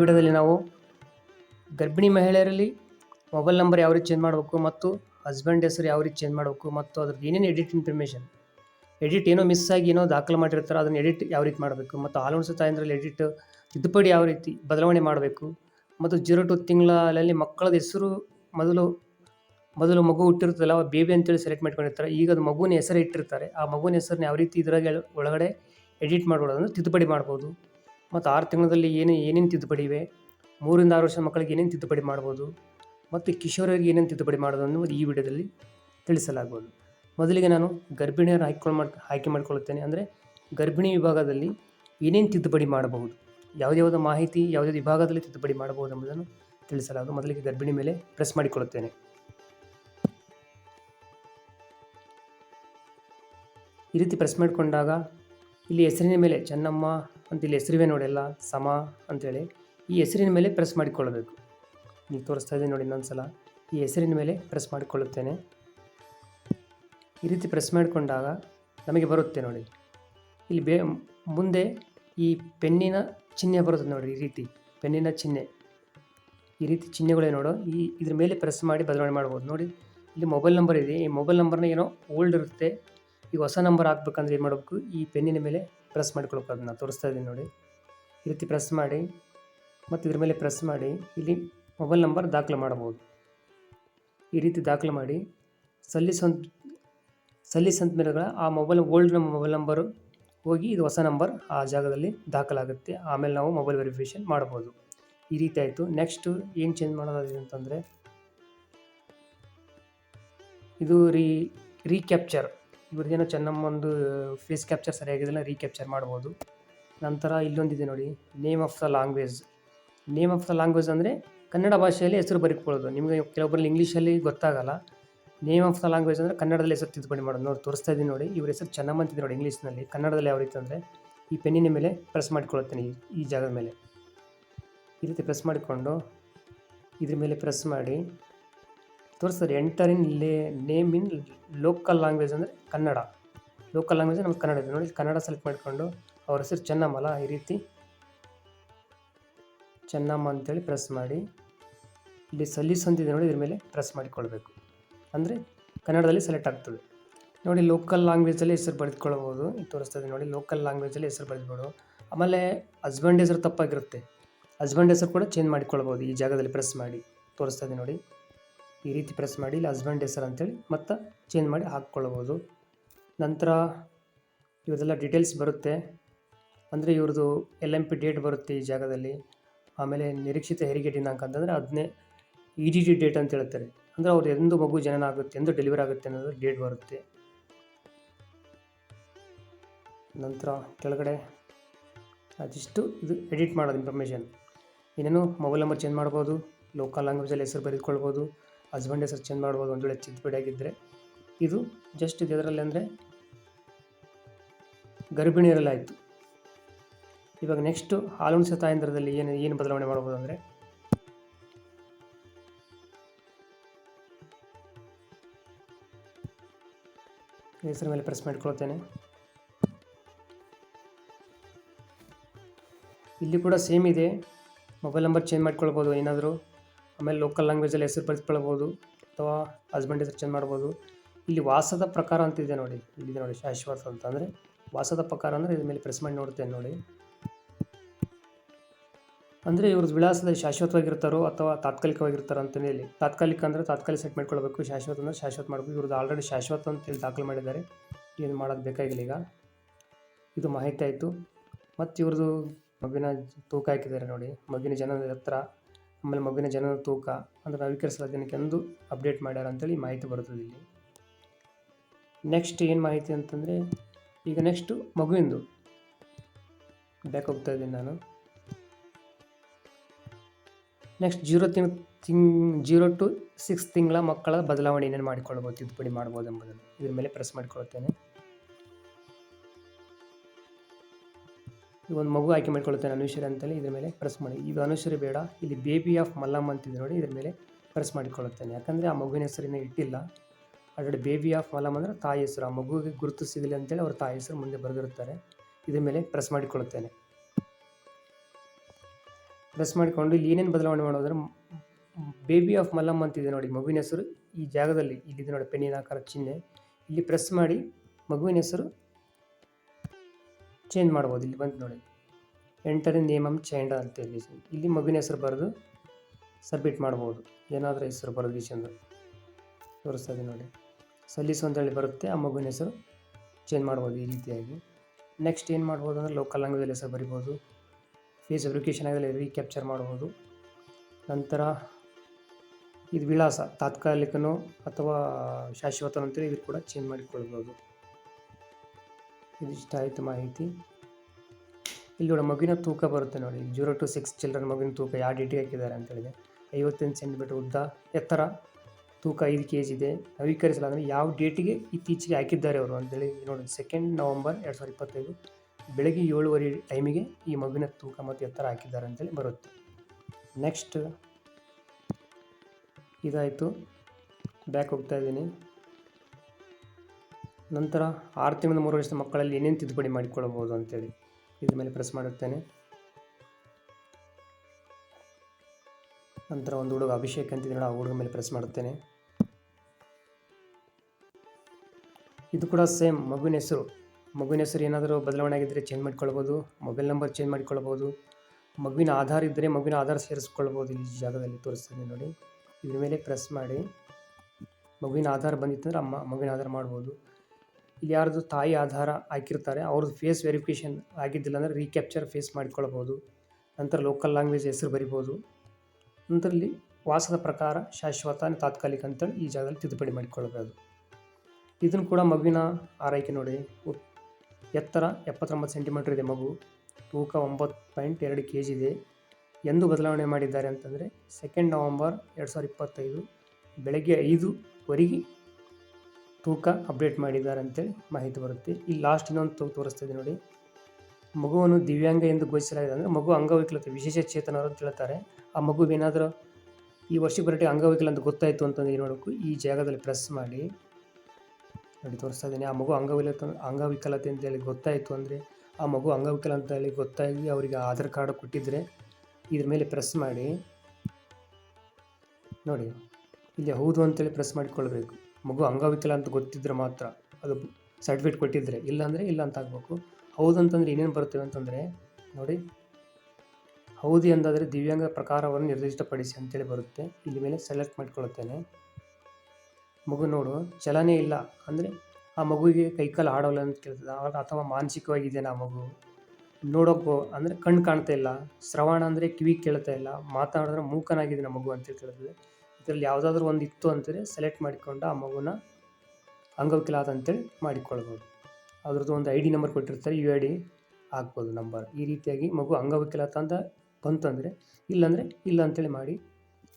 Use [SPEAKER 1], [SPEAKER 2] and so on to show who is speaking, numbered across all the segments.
[SPEAKER 1] ವಿಡಿಯೋದಲ್ಲಿ ನಾವು ಗರ್ಭಿಣಿ ಮಹಿಳೆಯರಲ್ಲಿ ಮೊಬೈಲ್ ನಂಬರ್ ಯಾವ ರೀತಿ ಚೇಂಜ್ ಮಾಡಬೇಕು ಮತ್ತು ಹಸ್ಬೆಂಡ್ ಹೆಸರು ಯಾವ ರೀತಿ ಚೇಂಜ್ ಮಾಡಬೇಕು ಮತ್ತು ಅದ್ರದ್ದು ಏನೇನು ಎಡಿಟ್ ಇನ್ಫಾರ್ಮೇಷನ್ ಎಡಿಟ್ ಏನೋ ಮಿಸ್ ಆಗಿ ಏನೋ ದಾಖಲೆ ಮಾಡಿರ್ತಾರೆ ಅದನ್ನು ಎಡಿಟ್ ಯಾವ ರೀತಿ ಮಾಡಬೇಕು ಮತ್ತು ಹಾಲುಣಿಸೋ ತಾಯಂದ್ರಲ್ಲಿ ಎಡಿಟ್ ತಿದ್ದುಪಡಿ ಯಾವ ರೀತಿ ಬದಲಾವಣೆ ಮಾಡಬೇಕು ಮತ್ತು ಜೀರೋ ಟು ತಿಂಗಳಲ್ಲಿ ಮಕ್ಕಳದ ಹೆಸರು ಮೊದಲು ಮೊದಲು ಮಗು ಹುಟ್ಟಿರ್ತದಲ್ಲ ಅವ ಬೇಬಿ ಅಂತೇಳಿ ಸೆಲೆಕ್ಟ್ ಮಾಡ್ಕೊಂಡಿರ್ತಾರೆ. ಈಗ ಅದು ಮಗುವಿನ ಹೆಸರು ಇಟ್ಟಿರ್ತಾರೆ. ಆ ಮಗುವಿನ ಹೆಸರನ್ನ ಯಾವ ರೀತಿ ಇದ್ರಾಗ ಒಳಗಡೆ ಎಡಿಟ್ ಮಾಡ್ಬೋದು ಅಂದರೆ ತಿದ್ದುಪಡಿ ಮಾಡ್ಬೋದು. ಮತ್ತು ಆರು ತಿಂಗಳಲ್ಲಿ ಏನು ಏನೇನು ತಿದ್ದುಪಡಿ ಇವೆ? ಮೂರಿಂದ ಆರು ವರ್ಷದ ಮಕ್ಕಳಿಗೆ ಏನೇನು ತಿದ್ದುಪಡಿ ಮಾಡ್ಬೋದು? ಮತ್ತು ಕಿಶೋರರಿಗೆ ಏನೇನು ತಿದ್ದುಪಡಿ ಮಾಡೋದು ಅನ್ನೋದು ಈ ವಿಡಿಯೋದಲ್ಲಿ ತಿಳಿಸಲಾಗ್ಬೋದು. ಮೊದಲಿಗೆ ನಾನು ಗರ್ಭಿಣಿಯರು ಆಯ್ಕೊಂಡು ಮಾಡಿ, ಆಯ್ಕೆ ಮಾಡಿಕೊಳ್ಳುತ್ತೇನೆ ಅಂದರೆ ಗರ್ಭಿಣಿ ವಿಭಾಗದಲ್ಲಿ ಏನೇನು ತಿದ್ದುಪಡಿ ಮಾಡಬಹುದು? ಯಾವುದ್ಯಾವುದೋ ಮಾಹಿತಿ, ಯಾವುದೇ ವಿಭಾಗದಲ್ಲಿ ತಿದ್ದುಪಡಿ ಮಾಡಬಹುದು ಎಂಬುದನ್ನು ತಿಳಿಸಲಾಗುವುದು ಮೊದಲಿಗೆ ಗರ್ಭಿಣಿ ಮೇಲೆ ಪ್ರೆಸ್ ಮಾಡಿಕೊಳ್ಳುತ್ತೇನೆ. ಈ ರೀತಿ ಪ್ರೆಸ್ ಮಾಡಿಕೊಂಡಾಗ ಇಲ್ಲಿ ಹೆಸರಿನ ಮೇಲೆ ಚೆನ್ನಮ್ಮ ಅಂತ ಇಲ್ಲಿ ಹೆಸರಿವೆ ನೋಡಿ, ಎಲ್ಲ ಸಮ ಅಂತೇಳಿ ಈ ಹೆಸರಿನ ಮೇಲೆ ಪ್ರೆಸ್ ಮಾಡಿಕೊಳ್ಳಬೇಕು. ನೀವು ತೋರಿಸ್ತಾ ಇದ್ದೀನಿ ನೋಡಿ ಇನ್ನೊಂದು ಸಲ ಈ ಹೆಸರಿನ ಮೇಲೆ ಪ್ರೆಸ್ ಮಾಡಿಕೊಳ್ಳುತ್ತೇನೆ. ಈ ರೀತಿ ಪ್ರೆಸ್ ಮಾಡಿಕೊಂಡಾಗ ನಮಗೆ ಬರುತ್ತೆ ನೋಡಿ. ಇಲ್ಲಿ ಬೇ, ಮುಂದೆ ಈ ಪೆನ್ನಿನ ಚಿಹ್ನೆ ಬರುತ್ತೆ ನೋಡಿ ಈ ರೀತಿ. ಪೆನ್ನಿನ ಚಿಹ್ನೆ. ಈ ರೀತಿ ಚಿಹ್ನೆಗಳೇ ನೋಡು. ಈ ಇದ್ರ ಮೇಲೆ ಪ್ರೆಸ್ ಮಾಡಿ ಬದಲಾವಣೆ ಮಾಡ್ಬೋದು. ನೋಡಿ, ಇಲ್ಲಿ ಮೊಬೈಲ್ ನಂಬರ್ ಇದೆ. ಈ ಮೊಬೈಲ್ ನಂಬರ್ನ ಏನೋ ಓಲ್ಡ್ ಇರುತ್ತೆ. ಈಗ ಹೊಸ ನಂಬರ್ ಹಾಕ್ಬೇಕಂದ್ರೆ ಏನು ಮಾಡಬೇಕು? ಈ ಪೆನ್ನಿನ ಮೇಲೆ ಪ್ರೆಸ್ ಮಾಡಿಕೊಳ್ಬೇಕು, ಅದನ್ನು ತೋರಿಸ್ತಾ ಇದ್ದೀನಿ ನೋಡಿ. ಈ ರೀತಿ ಪ್ರೆಸ್ ಮಾಡಿ, ಮತ್ತು ಇದ್ರ ಮೇಲೆ ಪ್ರೆಸ್ ಮಾಡಿ, ಇಲ್ಲಿ ಮೊಬೈಲ್ ನಂಬರ್ ದಾಖಲೆ ಮಾಡಬಹುದು ಈ ರೀತಿ ದಾಖಲೆ ಮಾಡಿ, ಸಲ್ಲಿಸಂತ ಸಲ್ಲಿಸಂತ ಮೇಲೆಗಳ ಆ ಮೊಬೈಲ್, ಓಲ್ಡ್ ಮೊಬೈಲ್ ನಂಬರು ಹೋಗಿ ಇದು ಹೊಸ ನಂಬರ್ ಆ ಜಾಗದಲ್ಲಿ ದಾಖಲಾಗುತ್ತೆ. ಆಮೇಲೆ ನಾವು ಮೊಬೈಲ್ ವೆರಿಫಿಕೇಷನ್ ಮಾಡ್ಬೋದು. ಈ ರೀತಿ ಆಯಿತು. ನೆಕ್ಸ್ಟು ಏನು ಚೇಂಜ್ ಮಾಡೋದಾಗಿದೆ ಅಂತಂದರೆ, ಇದು ರೀ ರೀಕ್ಯಾಪ್ಚರ್ ಇವ್ರದ್ದೇನೋ ಚೆನ್ನಮ್ಮಂದು ಫೇಸ್ ಕ್ಯಾಪ್ಚರ್ ಸರಿಯಾಗಿದ್ದಿಲ್ಲ ರೀಕ್ಯಾಪ್ಚರ್ ಮಾಡ್ಬೋದು. ನಂತರ ಇಲ್ಲೊಂದಿದೆ ನೋಡಿ name of the language name of the language ಅಂದರೆ ಕನ್ನಡ ಭಾಷೆಯಲ್ಲಿ ಹೆಸರು ಬರೆಕೊಳ್ಳೋದು. ನಿಮಗೆ ಕೆಲವೊಬ್ಬರಲ್ಲಿ ಇಂಗ್ಲೀಷಲ್ಲಿ ಗೊತ್ತಾಗಲ್ಲ. ನೇಮ್ ಆಫ್ ದ ಲ್ಯಾಂಗ್ವೇಜ್ ಅಂದರೆ ಕನ್ನಡದಲ್ಲಿ ಹೆಸರು ತಿದ್ದುಪಡಿ ಮಾಡೋದು. ನೋಡಿ, ತೋರಿಸ್ತಾ ಇದ್ದೀನಿ ನೋಡಿ, ಇವ್ರ ಹೆಸರು ಚೆನ್ನಮ್ಮ ಅಂತಿದೆ ನೋಡಿ ಇಂಗ್ಲೀಷ್ನಲ್ಲಿ ಕನ್ನಡದಲ್ಲಿ ಯಾವ ರೀತಿ ಅಂದರೆ ಈ ಪೆನ್ನಿನ ಮೇಲೆ ಪ್ರೆಸ್ ಮಾಡಿಕೊಳ್ಳುತ್ತೇನೆ ಈ ಈ ಜಾಗದ ಮೇಲೆ. ಈ ರೀತಿ ಪ್ರೆಸ್ ಮಾಡಿಕೊಂಡು ಇದ್ರ ಮೇಲೆ ಪ್ರೆಸ್ ಮಾಡಿ. ತೋರಿಸ್ತಾರೆ ಎಂಟರ್ ಇನ್ ಲೇ ನೇಮ್ ಇನ್ ಲೋಕಲ್ ಲ್ಯಾಂಗ್ವೇಜ್ ಅಂದರೆ ಕನ್ನಡ. ಲೋಕಲ್ ಲ್ಯಾಂಗ್ವೇಜ್ ನಮ್ಗೆ ಕನ್ನಡ ಇದೆ. ನೋಡಿ, ಕನ್ನಡ ಸೆಲೆಕ್ಟ್ ಮಾಡಿಕೊಂಡು ಅವ್ರ ಹೆಸರು ಚೆನ್ನಮ್ಮಲ್ಲ ಈ ರೀತಿ. ಚೆನ್ನಮ್ಮ ಅಂತೇಳಿ ಪ್ರೆಸ್ ಮಾಡಿ. ಇಲ್ಲಿ ಸಲ್ಲಿಸು ಅಂತಿದೆ ನೋಡಿ, ಇದ್ರ ಮೇಲೆ ಪ್ರೆಸ್ ಮಾಡಿಕೊಳ್ಬೇಕು. ಅಂದರೆ ಕನ್ನಡದಲ್ಲಿ ಸೆಲೆಕ್ಟ್ ಆಗ್ತದೆ. ನೋಡಿ ಲೋಕಲ್ ಲ್ಯಾಂಗ್ವೇಜಲ್ಲಿ ಹೆಸರು ಬರೆದುಕೊಳ್ಬೋದು. ಇದು ತೋರಿಸ್ತಾ ಇದೆ ನೋಡಿ ಲೋಕಲ್ ಲ್ಯಾಂಗ್ವೇಜಲ್ಲಿ ಹೆಸರು ಬರೆದ್ಬೋದು ಆಮೇಲೆ ಹಸ್ಬೆಂಡ್ ಹೆಸರು ತಪ್ಪಾಗಿರುತ್ತೆ. ಹಸ್ಬೆಂಡ್ ಹೆಸರು ಕೂಡ ಚೇಂಜ್ ಮಾಡಿಕೊಳ್ಬೋದು ಈ ಜಾಗದಲ್ಲಿ ಪ್ರೆಸ್ ಮಾಡಿ. ತೋರಿಸ್ತಾ ಇದೆ ನೋಡಿ. ಈ ರೀತಿ ಪ್ರೆಸ್ ಮಾಡಿ, ಇಲ್ಲಿ ಹಸ್ಬೆಂಡ್ ಹೆಸರು ಅಂತೇಳಿ ಮತ್ತು ಚೇಂಜ್ ಮಾಡಿ ಹಾಕ್ಕೊಳ್ಬೋದು. ನಂತರ ಇವ್ರದೆಲ್ಲ ಡೀಟೇಲ್ಸ್ ಬರುತ್ತೆ. ಅಂದರೆ ಇವ್ರದ್ದು ಎಲ್ ಎಂ ಪಿ ಡೇಟ್ ಬರುತ್ತೆ ಈ ಜಾಗದಲ್ಲಿ. ಆಮೇಲೆ ನಿರೀಕ್ಷಿತ ಹೆರಿಗೆ ದಿನಾಂಕ ಅಂತಂದರೆ ಅದನ್ನೇ ಇ ಡಿ ಡಿ ಡೇಟ್ ಅಂತ ಹೇಳ್ತಾರೆ. ಅಂದರೆ ಅವ್ರು ಎಂದು ಮಗು ಜನನ ಆಗುತ್ತೆ, ಎಂದು ಡೆಲಿವರಿ ಆಗುತ್ತೆ ಅನ್ನೋದು ಡೇಟ್ ಬರುತ್ತೆ. ನಂತರ ಕೆಳಗಡೆ ಅದಿಷ್ಟು ಇದು ಎಡಿಟ್ ಮಾಡೋದು ಇನ್ಫಾರ್ಮೇಷನ್ ಇನ್ನೇನು ಮೊಬೈಲ್ ನಂಬರ್ ಚೇಂಜ್ ಮಾಡ್ಬೋದು ಲೋಕಲ್ ಲ್ಯಾಂಗ್ವೇಜಲ್ಲಿ ಹೆಸರು ಬರೆದುಕೊಳ್ಬೋದು. ಹಸ್ಬೆಂಡ್ ಹೆಸರು ಚೇಂಜ್ ಮಾಡ್ಬೋದು, ಒಂದು ವೇಳೆ ತಿದ್ದುಪಡಿ ಆಗಿದ್ದರೆ ಇದು ಜಸ್ಟ್ ಇದು ಎದರಲ್ಲಿ ಅಂದರೆ ಗರ್ಭಿಣಿಯರಲ್ಲಿ ಆಯಿತು. ಇವಾಗ ನೆಕ್ಸ್ಟು ಹಾಲುಣಿಸ ತಾಯಂದ್ರದಲ್ಲಿ ಏನು ಏನು ಬದಲಾವಣೆ ಮಾಡ್ಬೋದು ಅಂದರೆ ಹೆಸರ ಮೇಲೆ ಪ್ರೆಸ್ ಮಾಡ್ಕೊಳ್ತೇನೆ. ಇಲ್ಲಿ ಕೂಡ ಸೇಮ್ ಇದೆ. ಮೊಬೈಲ್ ನಂಬರ್ ಚೇಂಜ್ ಮಾಡ್ಕೊಳ್ಬೋದು ಏನಾದರೂ. ಆಮೇಲೆ ಲೋಕಲ್ ಲ್ಯಾಂಗ್ವೇಜಲ್ಲಿ ಹೆಸರು ಬರೆದುಕೊಳ್ಬೋದು ಅಥವಾ ಹಸ್ಬೆಂಡ್ ಹೆಸರು ಚೇಂಜ್ ಮಾಡ್ಬೋದು. ಇಲ್ಲಿ ವಾಸದ ಪ್ರಕಾರ ಅಂತಿದೆ ನೋಡಿ, ಇಲ್ಲಿದೆ ನೋಡಿ ಶಾಶ್ವತ ಅಂತ. ಅಂದರೆ ವಾಸದ ಪ್ರಕಾರ ಅಂದರೆ ಇದ್ರ ಮೇಲೆ ಪ್ರೆಸ್ ಮಾಡಿ ನೋಡ್ತೇನೆ ನೋಡಿ. ಅಂದರೆ ಇವ್ರದ್ದು ವಿಳಾಸದ ಶಾಶ್ವತವಾಗಿರ್ತಾರೋ ಅಥವಾ ತಾತ್ಕಾಲಿಕವಾಗಿರ್ತಾರೋ ಅಂತಲೇ ಇಲ್ಲಿ ತಾತ್ಕಾಲಿಕ ಅಂದರೆ ತಾತ್ಕಾಲಿಕ ಸೆಟ್ ಮಾಡ್ಕೊಳ್ಬೇಕು, ಶಾಶ್ವತ ಅಂದರೆ ಶಾಶ್ವತ ಮಾಡಬೇಕು. ಇವ್ರದ್ದು ಆಲ್ರೆಡಿ ಶಾಶ್ವತ ಅಂತ ಇಲ್ಲಿ ದಾಖಲು ಮಾಡಿದ್ದಾರೆ. ಏನು ಮಾಡೋದು ಬೇಕಾಗಿಲ್ಲ ಈಗ. ಇದು ಮಾಹಿತಿ ಆಯಿತು. ಮತ್ತು ಇವ್ರದ್ದು ಮಗುವಿನ ತೂಕ ಹಾಕಿದ್ದಾರೆ ನೋಡಿ ಮಗುವಿನ ಜನ ಎತ್ತರ. ಆಮೇಲೆ ಮಗುವಿನ ಜನನ ತೂಕ, ಅಂದರೆ ನವೀಕರಿಸಲಾದ ದಿನಕ್ಕೆ ಎಂದು ಅಪ್ಡೇಟ್ ಮಾಡ್ಯಾರ ಅಂತೇಳಿ ಮಾಹಿತಿ ಬರ್ತದೆ ಇಲ್ಲಿ. ನೆಕ್ಸ್ಟ್ ಏನು ಮಾಹಿತಿ ಅಂತಂದರೆ, ಈಗ ನೆಕ್ಸ್ಟು ಮಗುವಿಂದು ಬ್ಯಾಕ್ ಹೋಗ್ತಾ ಇದ್ದೀನಿ ನಾನು. ನೆಕ್ಸ್ಟ್ ಜೀರೋ ತಿಂಗ್ ತಿಂಗ್ ಜೀರೋ ಟು ಸಿಕ್ಸ್ ತಿಂಗಳ ಮಕ್ಕಳ ಬದಲಾವಣೆ ಏನೇನು ಮಾಡಿಕೊಳ್ಬೋದು, ತಿದ್ದುಪಡಿ ಮಾಡ್ಬೋದು ಎಂಬುದನ್ನು ಇದ್ರ ಮೇಲೆ ಪ್ರೆಸ್ ಮಾಡಿಕೊಳ್ತೇನೆ. ಈ ಒಂದು ಮಗು ಆಯ್ಕೆ ಮಾಡ್ಕೊಳ್ತೇನೆ ಅನುಶ್ವರಿ ಅಂತೇಳಿ ಇದ್ರ ಮೇಲೆ ಪ್ರೆಸ್ ಮಾಡಿ. ಇದು ಅನುಶ್ವರಿ ಬೇಡ, ಇಲ್ಲಿ ಬೇಬಿ ಆಫ್ ಮಲ್ಲಮ್ಮ ಅಂತಿದೆ ನೋಡಿ, ಇದ್ರ ಮೇಲೆ ಪ್ರೆಸ್ ಮಾಡಿಕೊಳ್ಳುತ್ತೇನೆ. ಯಾಕಂದರೆ ಆ ಮಗುವಿನ ಹೆಸರಿನ ಇಟ್ಟಿಲ್ಲ. ಆಲ್ರೆಡಿ ಬೇಬಿ ಆಫ್ ಮಲ್ಲಮ್ಮ ಅಂದರೆ ತಾಯಿ ಹೆಸರು. ಆ ಮಗುವಿಗೆ ಗುರುತು ಸಿಗಲಿ ಅಂತೇಳಿ ಅವ್ರ ತಾಯಿ ಹೆಸರು ಮುಂದೆ ಬರೆದಿರ್ತಾರೆ ಇದ್ರ ಮೇಲೆ ಪ್ರೆಸ್ ಮಾಡಿಕೊಳ್ಳುತ್ತೇನೆ. ಪ್ರೆಸ್ ಮಾಡಿಕೊಂಡು ಇಲ್ಲಿ ಏನೇನು ಬದಲಾವಣೆ ಮಾಡೋದ್ರೆ ಬೇಬಿ ಆಫ್ ಮಲ್ಲಮ್ಮ ಅಂತಿದೆ ನೋಡಿ, ಮಗುವಿನ ಹೆಸರು ಈ ಜಾಗದಲ್ಲಿ ಇಲ್ಲಿದೆ ನೋಡಿ, ಪೆನ್ನಿನ ಆಕಾರ ಚಿಹ್ನೆ. ಇಲ್ಲಿ ಪ್ರೆಸ್ ಮಾಡಿ ಮಗುವಿನ ಹೆಸರು ಚೇಂಜ್ ಮಾಡ್ಬೋದು. ಇಲ್ಲಿ ಬಂತು ನೋಡಿ. ಎಂಟರ್ ನೇಮ್ ಆಮ್ ಚೈಂಡ್ ಅಂತ ಇಲ್ಲಿ ಇಲ್ಲಿ ಮಗುವಿನ ಹೆಸರು ಬರೆದು ಸಬ್ಮಿಟ್ ಮಾಡ್ಬೋದು. ಏನಾದರೂ ಹೆಸರು ಬರೋದು ಚಂದ್ರ. ತೋರಿಸ್ತದೆ ನೋಡಿ. ಸಲ್ಲಿಸು ಅಂತೇಳಿ ಬರುತ್ತೆ, ಆ ಮಗುವಿನ ಹೆಸರು ಚೇಂಜ್ ಮಾಡ್ಬೋದು ಈ ರೀತಿಯಾಗಿ. ನೆಕ್ಸ್ಟ್ ಏನು ಮಾಡ್ಬೋದು ಅಂದರೆ ಲೋಕಲ್ ಲ್ಯಾಂಗ್ವೇಜಲ್ಲಿ ಹೆಸರು ಬರಿಬೋದು. ಫೇಸ್ ವೆರಿಫಿಕೇಷನ್ ಆಗಲಿ ರೀಕ್ಯಾಪ್ಚರ್ ಮಾಡ್ಬೋದು. ನಂತರ ಇದು ವಿಳಾಸ, ತಾತ್ಕಾಲಿಕನೋ ಅಥವಾ ಶಾಶ್ವತನೋ ಅಂತೇಳಿ ಇದು ಕೂಡ ಚೇಂಜ್ ಮಾಡಿಕೊಳ್ಬೋದು. ಇದಿಷ್ಟ ಆಯಿತು ಮಾಹಿತಿ. ಇಲ್ಲಿ ನೋಡಿ, ಮಗುವಿನ ತೂಕ ಬರುತ್ತೆ ನೋಡಿ. ಜೀರೋ ಟು ಸಿಕ್ಸ್ ಚಿಲ್ಡ್ರನ್ ಮಗುವಿನ ತೂಕ ಯಾವ ಡೇಟಿಗೆ ಹಾಕಿದ್ದಾರೆ ಅಂತೇಳಿದೆ ಐವತ್ತೆಂಟು ಸೆಂಟಿಮೀಟರ್ ಉದ್ದ ಎತ್ತರ ತೂಕ ಐದು ಕೆ ಜಿ ಇದೆ. ನವೀಕರಿಸಲಾದರೆ ಯಾವ ಡೇಟಿಗೆ ಇತ್ತೀಚೆಗೆ ಹಾಕಿದ್ದಾರೆ ಅವರು ಅಂತೇಳಿ ನೋಡಿ. ಸೆಕೆಂಡ್ ನವಂಬರ್ ಎರಡು ಸಾವಿರದ ಇಪ್ಪತ್ತೈದು. ಬೆಳಗ್ಗೆ ಏಳುವರೆ ಟೈಮಿಗೆ ಈ ಮಗುವಿನ ತೂಕ ಮತ್ತು ಎತ್ತರ ಹಾಕಿದ್ದಾರೆ ಅಂತೇಳಿ ಬರುತ್ತೆ. ನೆಕ್ಸ್ಟ್ ಇದಾಯಿತು. ಬ್ಯಾಕ್ ಹೋಗ್ತಾ ಇದ್ದೀನಿ. ನಂತರ ಆರು ತಿಂಗಳ ಮೂರು ವರ್ಷದ ಮಕ್ಕಳಲ್ಲಿ ಏನೇನು ತಿದ್ದುಪಡಿ ಮಾಡಿಕೊಳ್ಳಬಹುದು ಅಂತೇಳಿ ಇದ್ರ ಮೇಲೆ ಪ್ರೆಸ್ ಮಾಡುತ್ತೇನೆ. ನಂತರ ಒಂದು ಹುಡುಗ ಅಭಿಷೇಕ್ ಅಂತಿದ್ರೆ ಆ ಹುಡುಗ ಮೇಲೆ ಪ್ರೆಸ್ ಮಾಡುತ್ತೇನೆ. ಇದು ಕೂಡ ಸೇಮ್ ಮಗುವಿನ ಹೆಸರು. ಮಗುವಿನ ಹೆಸರು ಏನಾದರೂ ಬದಲಾವಣೆ ಆಗಿದ್ದರೆ ಚೇಂಜ್ ಮಾಡ್ಕೊಳ್ಬೋದು ಮೊಬೈಲ್ ನಂಬರ್ ಚೇಂಜ್ ಮಾಡಿಕೊಳ್ಬೋದು ಮಗುವಿನ ಆಧಾರ್ ಇದ್ದರೆ ಮಗುವಿನ ಆಧಾರ್ ಸೇರಿಸ್ಕೊಳ್ಬೋದು ಈ ಜಾಗದಲ್ಲಿ ತೋರಿಸ್ತೀನಿ ನೋಡಿ. ಇದ್ರ ಮೇಲೆ ಪ್ರೆಸ್ ಮಾಡಿ, ಮಗುವಿನ ಆಧಾರ್ ಬಂದಿತ್ತಂದ್ರೆ ಅಮ್ಮ ಮಗುವಿನ ಆಧಾರ್ ಮಾಡ್ಬೋದು. ಇಲ್ಲಿ ಯಾರ್ದು ತಾಯಿ ಆಧಾರ ಹಾಕಿರ್ತಾರೆ, ಅವ್ರದ್ದು ಫೇಸ್ ವೆರಿಫಿಕೇಷನ್ ಆಗಿದ್ದಿಲ್ಲ ಅಂದರೆ ರೀಕ್ಯಾಪ್ಚರ್ ಫೇಸ್ ಮಾಡಿಕೊಳ್ಬೋದು ನಂತರ ಲೋಕಲ್ ಲ್ಯಾಂಗ್ವೇಜ್ ಹೆಸರು ಬರಿಬೋದು ನಂತರಲ್ಲಿ ವಾಸದ ಪ್ರಕಾರ ಶಾಶ್ವತ ತಾತ್ಕಾಲಿಕ ಅಂತೇಳಿ ಈ ಜಾಗದಲ್ಲಿ ತಿದ್ದುಪಡಿ ಮಾಡಿಕೊಳ್ಬೋದು ಇದನ್ನು ಕೂಡ ಮಗುವಿನ ಆರೈಕೆ ನೋಡಿ. ಎತ್ತರ ಎಪ್ಪತ್ತೊಂಬತ್ತು ಸೆಂಟಿಮೀಟ್ರ್ ಇದೆ ಮಗು. ತೂಕ ಒಂಬತ್ತು ಪಾಯಿಂಟ್ ಎರಡು ಕೆ ಜಿ ಇದೆ. ಎಂದು ಬದಲಾವಣೆ ಮಾಡಿದ್ದಾರೆ ಅಂತಂದರೆ ಸೆಕೆಂಡ್ ನವಂಬರ್ ಎರಡು ಸಾವಿರದ ಇಪ್ಪತ್ತೈದು, ಬೆಳಗ್ಗೆ ಐದುವರೆಗೆ ತೂಕ ಅಪ್ಡೇಟ್ ಮಾಡಿದ್ದಾರೆ ಅಂತೇಳಿ ಮಾಹಿತಿ ಬರುತ್ತೆ. ಇಲ್ಲಿ ಲಾಸ್ಟ್ ಇನ್ನೊಂದು ತೂಕ ತೋರಿಸ್ತಿದೆ ನೋಡಿ. ಮಗುವನ್ನು ದಿವ್ಯಾಂಗ ಎಂದು ಘೋಷಿಸಲಾಗಿದೆ ಅಂದರೆ ಮಗು ಅಂಗವಿಕಲತೆ ವಿಶೇಷ ಚೇತನರು ಅಂತ ಹೇಳ್ತಾರೆ. ಆ ಮಗುವೇನಾದರೂ ಈ ವರ್ಷಕ್ಕೆ ಬರಟಿ ಅಂಗವಿಕಲ ಅಂತ ಗೊತ್ತಾಯಿತು ಅಂತಂದು ಏನು ಮಾಡಬೇಕು? ಈ ಜಾಗದಲ್ಲಿ ಪ್ರೆಸ್ ಮಾಡಿ. ನೋಡಿ ತೋರಿಸ್ತಾ ಇದ್ದೀನಿ. ಆ ಮಗು ಅಂಗವಿಕಲ ಅಂಗವಿಕಲತೆ ಅಂತ ಹೇಳಿ ಗೊತ್ತಾಯಿತು ಅಂದರೆ ಆ ಮಗು ಅಂಗವಿಕಲ ಅಂತ ಹೇಳಿ ಗೊತ್ತಾಗಿ ಅವರಿಗೆ ಆಧಾರ್ ಕಾರ್ಡ್ ಕೊಟ್ಟಿದ್ದರೆ ಇದ್ರ ಮೇಲೆ ಪ್ರೆಸ್ ಮಾಡಿ. ನೋಡಿ, ಇಲ್ಲಿ ಹೌದು ಅಂತೇಳಿ ಪ್ರೆಸ್ ಮಾಡಿಕೊಳ್ಬೇಕು. ಮಗು ಅಂಗವಿಕಲ ಅಂತ ಗೊತ್ತಿದ್ರೆ ಮಾತ್ರ ಅದು ಸರ್ಟಿಫಿಕೇಟ್ ಕೊಟ್ಟಿದ್ದರೆ ಇಲ್ಲಾಂದರೆ ಇಲ್ಲ ಅಂತ ಆಗಬೇಕು. ಹೌದು ಅಂತಂದರೆ ಏನೇನು ಬರುತ್ತೆ ಅಂತಂದರೆ, ನೋಡಿ, ಹೌದು ಎಂದಾದರೆ ದಿವ್ಯಾಂಗ ಪ್ರಕಾರವನ್ನು ನಿರ್ದಿಷ್ಟಪಡಿಸಿ ಅಂತೇಳಿ ಬರುತ್ತೆ. ಇಲ್ಲಿ ಮೇಲೆ ಸೆಲೆಕ್ಟ್ ಮಾಡ್ಕೊಳ್ಳುತ್ತೇನೆ ಮಗು ನೋಡು, ಚಲನೆ ಇಲ್ಲ ಅಂದರೆ ಆ ಮಗುವಿಗೆ ಕೈಕಾಲು ಆಡೋಲ್ಲ ಅಂತ ಕೇಳ್ತದೆ. ಅಥವಾ ಮಾನಸಿಕವಾಗಿದೆಯಾ ಆ ಮಗು? ನೋಡೋಕ್ಕು ಅಂದರೆ ಕಣ್ಣು ಕಾಣ್ತಾ ಇಲ್ಲ. ಶ್ರವಣ ಅಂದರೆ ಕಿವಿ ಕೇಳ್ತಾ ಇಲ್ಲ. ಮಾತಾಡಿದ್ರೆ ಮೂಕನಾಗಿದೆ ನಮ್ಮ ಮಗು ಅಂತ ಕೇಳ್ತದೆ. ಇದರಲ್ಲಿ ಯಾವುದಾದ್ರೂ ಒಂದು ಇತ್ತು ಅಂತೇಳಿ ಸೆಲೆಕ್ಟ್ ಮಾಡಿಕೊಂಡು ಆ ಮಗುನ ಅಂಗವಿಕಲ ಆದ ಅಂತೇಳಿ ಮಾಡಿಕೊಳ್ಬೋದು. ಅದ್ರದ್ದು ಒಂದು ಐ ಡಿ ನಂಬರ್ ಕೊಟ್ಟಿರ್ತಾರೆ ಯು ಐ ಡಿ ಹಾಕ್ಬೋದು ನಂಬರ್ ಈ ರೀತಿಯಾಗಿ ಮಗು ಅಂಗವಿಕಲ ಅಂತ ಬಂತು ಅಂದರೆ ಇಲ್ಲಾಂದರೆ ಇಲ್ಲ ಅಂತೇಳಿ ಮಾಡಿ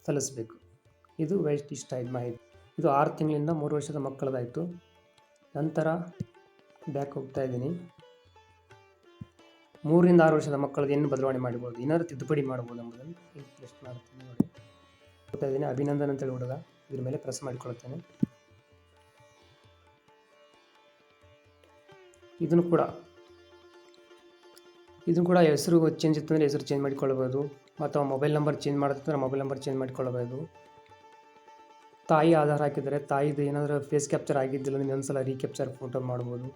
[SPEAKER 1] ಸಲ್ಲಿಸಬೇಕು. ಇದು ವೇಸ್ಟ್ ಇಷ್ಟ ಇದು ಮಾಹಿತಿ. ಇದು ಆರು ತಿಂಗಳಿಂದ ಮೂರು ವರ್ಷದ ಮಕ್ಕಳದಾಯಿತು. ನಂತರ ಬ್ಯಾಕ್ ಹೋಗ್ತಾ ಇದ್ದೀನಿ. ಮೂರರಿಂದ ಆರು ವರ್ಷದ ಮಕ್ಕಳದ್ದು ಏನು ಬದಲಾವಣೆ ಮಾಡ್ಬೋದು, ಏನಾದ್ರು ತಿದ್ದುಪಡಿ ಮಾಡ್ಬೋದು ಎಂಬುದನ್ನು ಇಲ್ಲಿ ಮಾಡ್ತೀನಿ ನೋಡಿ. ಹೋಗ್ತಾ ಇದ್ದೀನಿ. ಅಭಿನಂದನ್ ಅಂತೇಳಿ ಹುಡುಗ. ಇದ್ರ ಮೇಲೆ ಪ್ರೆಸ್ ಮಾಡಿಕೊಳ್ತೇನೆ. ಇದನ್ನು ಕೂಡ ಇದನ್ನು ಕೂಡ ಹೆಸರು ಚೇಂಜ್ ಇತ್ತು ಅಂದರೆ ಹೆಸರು ಚೇಂಜ್ ಮಾಡಿಕೊಳ್ಳಬಹುದು ಅಥವಾ ಮೊಬೈಲ್ ನಂಬರ್ ಚೇಂಜ್ ಮಾಡುತ್ತಂದ್ರೆ ಮೊಬೈಲ್ ನಂಬರ್ ಚೇಂಜ್ ಮಾಡಿಕೊಳ್ಳಬಹುದು ತಾಯಿ ಆಧಾರ್ ಹಾಕಿದರೆ ತಾಯಿದು ಏನಾದರೂ ಫೇಸ್ ಕ್ಯಾಪ್ಚರ್ ಆಗಿದ್ದಿಲ್ಲ ಅಂದರೆ ಒಂದ್ಸಲ ರೀಕ್ಯಾಪ್ಚರ್ ಫೋಟೋ ಮಾಡ್ಬೋದು.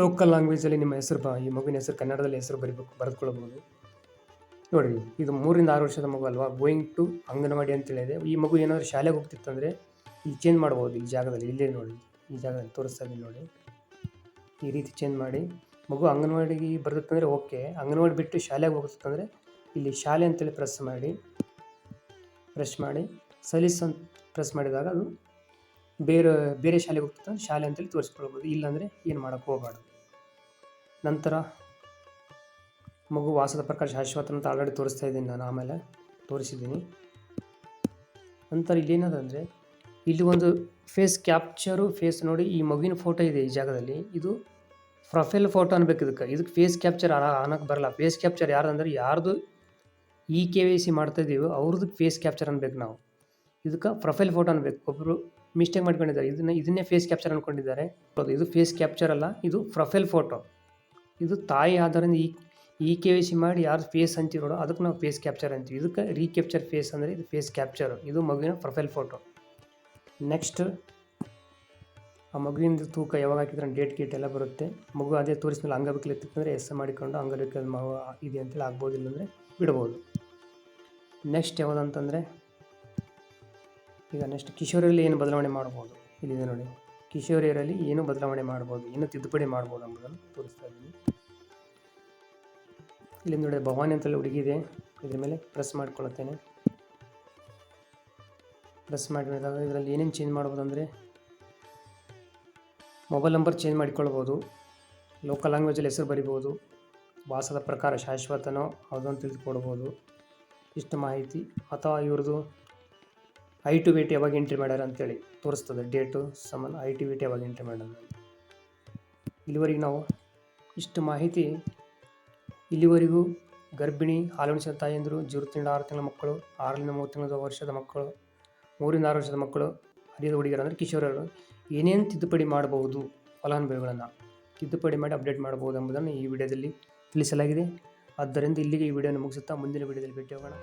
[SPEAKER 1] ಲೋಕಲ್ ಲ್ಯಾಂಗ್ವೇಜಲ್ಲಿ ನಿಮ್ಮ ಹೆಸರು ಬ, ಈ ಮಗುವಿನ ಹೆಸರು ಕನ್ನಡದಲ್ಲಿ ಹೆಸರು ಬರಿಬೇಕು, ಬರೆದುಕೊಳ್ಬೋದು. ನೋಡಿ, ಇದು ಮೂರಿಂದ ಆರು ವರ್ಷದ ಮಗು ಅಲ್ವಾ? ಗೋಯಿಂಗ್ ಟು ಅಂಗನವಾಡಿ ಅಂತ ಹೇಳಿದೆ. ಈ ಮಗು ಏನಾದರೂ ಶಾಲೆಗೆ ಹೋಗ್ತಿತ್ತಂದರೆ ಇಲ್ಲಿ ಚೇಂಜ್ ಮಾಡ್ಬೋದು ಈ ಜಾಗದಲ್ಲಿ. ಇಲ್ಲೇ ನೋಡಿ, ಈ ಜಾಗದಲ್ಲಿ ತೋರಿಸ್ತಾ ನೋಡಿ. ಈ ರೀತಿ ಚೇಂಜ್ ಮಾಡಿ. ಮಗು ಅಂಗನವಾಡಿಗೆ ಬರ್ತಂದರೆ ಓಕೆ ಅಂಗನವಾಡಿ ಬಿಟ್ಟು ಶಾಲೆಗೆ ಹೋಗುತ್ತಂದರೆ ಇಲ್ಲಿ ಶಾಲೆ ಅಂತೇಳಿ ಪ್ರೆಸ್ ಮಾಡಿ ಪ್ರೆಸ್ ಮಾಡಿ ಸಲೀಸ್ ಅಂತ ಪ್ರೆಸ್ ಮಾಡಿದಾಗ ಅದು ಬೇರೆ ಬೇರೆ ಶಾಲೆಗೆ ಹೋಗ್ತಂದ್ರೆ ಶಾಲೆ ಅಂತೇಳಿ ತೋರಿಸ್ಕೊಳ್ಬೋದು. ಇಲ್ಲಾಂದರೆ ಏನು ಮಾಡೋಕ್ಕೆ ಹೋಗಬಾರ್ದು. ನಂತರ ಮಗು ವಾಸದ ಪ್ರಕಾರ ಶಾಶ್ವತ ಅಂತ ಆಲ್ರೆಡಿ ತೋರಿಸ್ತಾ ಇದ್ದೀನಿ ನಾನು ಆಮೇಲೆ ತೋರಿಸಿದ್ದೀನಿ. ನಂತರ ಇಲ್ಲೇನದಂದರೆ ಇಲ್ಲಿ ಒಂದು ಫೇಸ್ ಕ್ಯಾಪ್ಚರು ಫೇಸ್ ನೋಡಿ ಈ ಮಗುವಿನ ಫೋಟೋ ಇದೆ ಈ ಜಾಗದಲ್ಲಿ. ಇದು ಪ್ರೊಫೈಲ್ ಫೋಟೋ ಅನ್ಬೇಕು ಇದಕ್ಕೆ. ಇದಕ್ಕೆ ಫೇಸ್ ಕ್ಯಾಪ್ಚರ್ ಅನ್ನೋಕ್ಕೆ ಬರಲ್ಲ. ಫೇಸ್ ಕ್ಯಾಪ್ಚರ್ ಯಾರು ಯಾರ್ದಂದ್ರೆ ಯಾರ್ದು ಇ ಕೆ ವೈ ಸಿ ಮಾಡ್ತಾ ಇದ್ದೀವೋ ಅವ್ರದ್ದು ಫೇಸ್ ಕ್ಯಾಪ್ಚರ್ ಅನ್ಬೇಕು ನಾವು. ಇದಕ್ಕೆ ಪ್ರೊಫೈಲ್ ಫೋಟೋ ಅನ್ಬೇಕು. ಒಬ್ಬರು ಮಿಸ್ಟೇಕ್ ಮಾಡ್ಕೊಂಡಿದ್ದಾರೆ. ಇದನ್ನ ಇದನ್ನೇ ಫೇಸ್ ಕ್ಯಾಪ್ಚರ್ ಅಂದ್ಕೊಂಡಿದ್ದಾರೆ ಇದು ಫೇಸ್ ಕ್ಯಾಪ್ಚರ್ ಅಲ್ಲ, ಇದು ಪ್ರೊಫೈಲ್ ಫೋಟೋ ಇದು ತಾಯಿ ಆಧಾರದಿಂದ ಈ ಇ ಕೆ ವೈ ಸಿ ಮಾಡಿ ಯಾರು ಫೇಸ್ ಅಂತೀವಿ ನೋಡೋ ಅದಕ್ಕೆ ನಾವು ಫೇಸ್ ಕ್ಯಾಪ್ಚರ್ ಅಂತೀವಿ. ಇದಕ್ಕೆ ರೀಕ್ಯಾಪ್ಚರ್ ಫೇಸ್ ಅಂದರೆ ಇದು ಫೇಸ್ ಕ್ಯಾಪ್ಚರ್ ಇದು ಮಗುವಿನ ಪ್ರೊಫೈಲ್ ಫೋಟೋ ನೆಕ್ಸ್ಟ್ ಆ ಮಗುವಿನ ತೂಕ ಯಾವಾಗ ಹಾಕಿದ್ರೆ ಡೇಟ್ ಗೇಟ್ ಎಲ್ಲ ಬರುತ್ತೆ. ಮಗು ಅದೇ ತೋರಿಸಿದ್ಮೇಲೆ ಅಂಗವಿಕಲಿತ್ತಂದರೆ ಎಸ್ ಮಾಡಿಕೊಂಡು ಅಂಗವಿಕಲ ಮಗು ಇದೆ ಅಂತೇಳಿ ಆಗ್ಬೋದು ಇಲ್ಲಾಂದರೆ ಬಿಡ್ಬೋದು. ನೆಕ್ಸ್ಟ್ ಯಾವುದಂತಂದರೆ ಈಗ ನೆಕ್ಸ್ಟ್ ಕಿಶೋರಿಯಲ್ಲಿ ಏನು ಬದಲಾವಣೆ ಮಾಡ್ಬೋದು? ಇಲ್ಲಿದೆ ನೋಡಿ. ಕಿಶೋರಿಯರಲ್ಲಿ ಏನು ಬದಲಾವಣೆ ಮಾಡ್ಬೋದು? ಏನು ತಿದ್ದುಪಡಿ ಮಾಡ್ಬೋದು ಅಂಬುದನ್ನು ತೋರಿಸ್ತಾ ಇದ್ದೀನಿ. ಇಲ್ಲಿ ನೋಡಿ ಭವಾನಿ ಅಂತೇಳಿ ಹುಡುಗಿದೆ ಇದ್ರ ಮೇಲೆ ಪ್ರೆಸ್ ಮಾಡ್ಕೊಳ್ಳುತ್ತೇನೆ ಪ್ರೆಸ್ ಮಾಡಿದಾಗ ಇದರಲ್ಲಿ ಏನೇನು ಚೇಂಜ್ ಮಾಡ್ಬೋದು ಅಂದರೆ ಮೊಬೈಲ್ ನಂಬರ್ ಚೇಂಜ್ ಮಾಡಿಕೊಳ್ಬೋದು. ಲೋಕಲ್ ಲ್ಯಾಂಗ್ವೇಜಲ್ಲಿ ಹೆಸರು ಬರಿಬೋದು. ವಾಸದ ಪ್ರಕಾರ ಶಾಶ್ವತನೋ ಅಂತ ತಿಳಿದುಕೊಡ್ಬೋದು ಇಷ್ಟು ಮಾಹಿತಿ. ಅಥವಾ ಇವ್ರದ್ದು ಐ ಟು ವೇಟ್ ಯಾವಾಗ ಎಂಟ್ರಿ ಮಾಡ್ಯಾರ ಅಂತೇಳಿ ತೋರಿಸ್ತದೆ. ಡೇಟು ಸಮನ್ ಐ ಟು ವೇಟ್ ಯಾವಾಗ ಎಂಟ್ರಿ ಮಾಡ್ಯಾರ ಇಲ್ಲಿವರೆಗೆ ನಾವು ಇಷ್ಟು ಮಾಹಿತಿ ಇಲ್ಲಿವರೆಗೂ ಗರ್ಭಿಣಿ, ಹಾಲುಣಿಸಿದ ತಾಯಂದಿರು ತಿಂಗಳ ಆರು ತಿಂಗಳ ಮಕ್ಕಳು, ಆರರಿಂದ ಮೂರು ತಿಂಗಳ ವರ್ಷದ ಮಕ್ಕಳು ಮೂರಿಂದ ಆರು ವರ್ಷದ ಮಕ್ಕಳು, ಹರಿಯದ ಹುಡುಗಿಯರು ಅಂದರೆ ಕಿಶೋರರು, ಏನೇನು ತಿದ್ದುಪಡಿ ಮಾಡಬಹುದು? ಫಲಾನುಭವಿಗಳನ್ನು ತಿದ್ದುಪಡಿ ಮಾಡಿ ಅಪ್ಡೇಟ್ ಮಾಡಬಹುದು ಎಂಬುದನ್ನು ಈ ವಿಡಿಯೋದಲ್ಲಿ ತಿಳಿಸಲಾಗಿದೆ. ಆದ್ದರಿಂದ ಇಲ್ಲಿಗೆ ಈ ವಿಡಿಯೋನ ಮುಗಿಸುತ್ತಾ ಮುಂದಿನ ವಿಡಿಯೋದಲ್ಲಿ ಭೇಟಿ ಹೋಗೋಣ